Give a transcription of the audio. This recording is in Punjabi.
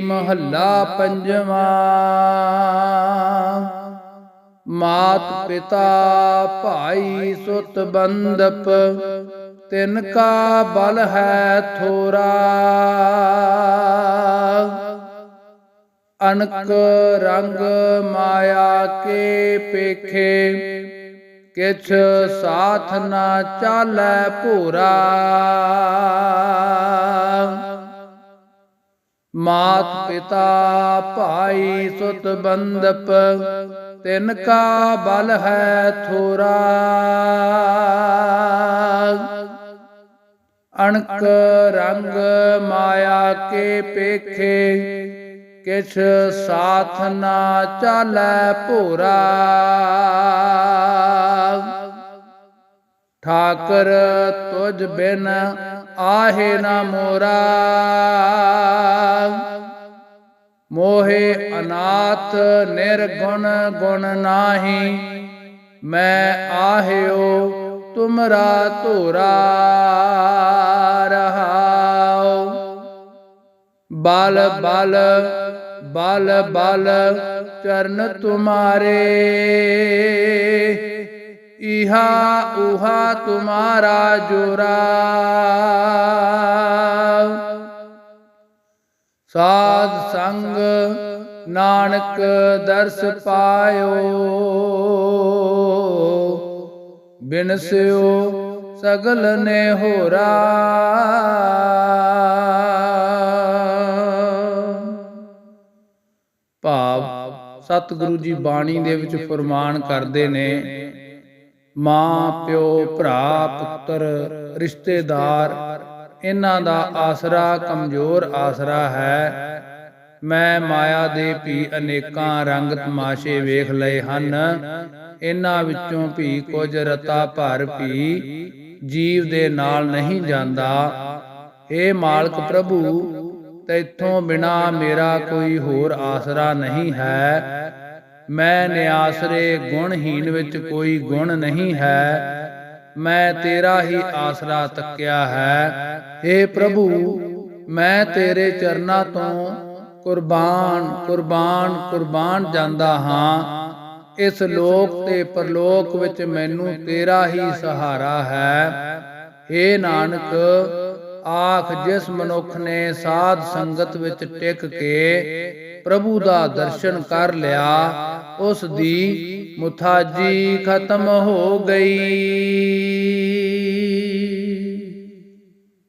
ਮਹੱਲਾ ਪੰਜਵਾ। ਮਾਤ ਪਿਤਾ ਭਾਈ ਸੁਤ ਬੰਦਪ, ਤਿਨ ਕਾ ਬਲ ਹੈ ਥੋਰਾ। ਅਨਕ ਰੰਗ ਮਾਇਆ ਕੇ ਪੇਖੇ, ਕਿਛ ਸਾਥ ਨਾ ਚਾਲੈ ਭੂਰਾ। ਮਾਤ ਪਿਤਾ ਭਾਈ ਸੁਤ ਬੰਦਪ, ਤਿਨ ਕਾ ਬਲ ਹੈ ਥੋਰਾ। ਅਣਕ ਰੰਗ ਮਾਇਆ ਕੇ ਪੇਖੇ, ਕਿਛ ਸਾਥ ਨਾ ਚਾਲੈ ਭੋਰਾ। ਠਾਕਰ ਤੁਝ ਬਿਨ ਆਹੇ ਨਾ ਮੋਰਾ। ਮੋਹੇ ਅਨਾਥ ਨਿਰਗੁਣ ਗੁਣ ਨਾਹੀ, ਮੈਂ ਆਹਿਓ ਤੁਮਰਾ ਧੋਰਾ ਰਹਾਉ। ਬਲ ਬਲ ਬਲ ਬਲ ਚਰਨ ਤੁਮਾਰੇ, ਇਹਾ, ਉਹਾ ਤੁਮਾਰਾ ਜੋਰਾ। ਸਾਧ ਸੰਗ ਨਾਨਕ ਦਰਸ ਪਾਇਓ। ਬਿਨਸਿਓ ਸਗਲ ਨੇ ਹੋਰਾ। ਭਾਵ ਸਤਿਗੁਰੂ ਜੀ ਬਾਣੀ ਦੇ ਵਿੱਚ ਫਰਮਾਨ ਕਰਦੇ ਨੇ ਮਾਂ ਪਿਓ ਭਰਾ ਪੁੱਤਰ ਰਿਸ਼ਤੇਦਾਰ ਇਹਨਾਂ ਦਾ ਆਸਰਾ ਕਮਜ਼ੋਰ ਆਸਰਾ ਹੈ। ਮੈਂ ਮਾਇਆ ਦੇ ਭੀ ਅਨੇਕਾਂ ਰੰਗ ਤਮਾਸ਼ੇ ਵੇਖ ਲਏ ਹਨ। ਇਹਨਾਂ ਵਿੱਚੋਂ ਵੀ ਕੁਝ ਰਤਾ ਭਰ ਭੀ ਜੀਵ ਦੇ ਨਾਲ ਨਹੀਂ ਜਾਂਦਾ। ਏ ਮਾਲਕ ਪ੍ਰਭੂ, ਤੈਥੋਂ ਬਿਨਾ ਮੇਰਾ ਕੋਈ ਹੋਰ ਆਸਰਾ ਨਹੀਂ ਹੈ। ਮੈਂ ਨਿਆਸਰੇ ਗੁਣਹੀਨ ਵਿੱਚ ਕੋਈ ਗੁਣ ਨਹੀਂ ਹੈ। ਮੈਂ ਤੇਰਾ ਹੀ ਆਸਰਾ ਤੱਕਿਆ ਹੈ। ਏ ਪ੍ਰਭੂ, ਮੈਂ ਤੇਰੇ ਚਰਨਾਂ ਤੋਂ ਕੁਰਬਾਨ ਕੁਰਬਾਨ ਕੁਰਬਾਨ ਜਾਂਦਾ ਹਾਂ। ਇਸ ਲੋਕ ਤੇ ਪਰਲੋਕ ਵਿੱਚ ਮੈਨੂੰ ਤੇਰਾ ਹੀ ਸਹਾਰਾ ਹੈ। ਏ ਨਾਨਕ ਆਖ ਜਿਸ ਮਨੁੱਖ ਨੇ ਸਾਧ ਸੰਗਤ ਵਿੱਚ ਟਿਕ ਕੇ ਪ੍ਰਭੂ ਦਾ ਦਰਸ਼ਨ ਕਰ ਲਿਆ, ਉਸ ਦੀ ਮੁਥਾਜੀ ਖਤਮ ਹੋ ਗਈ।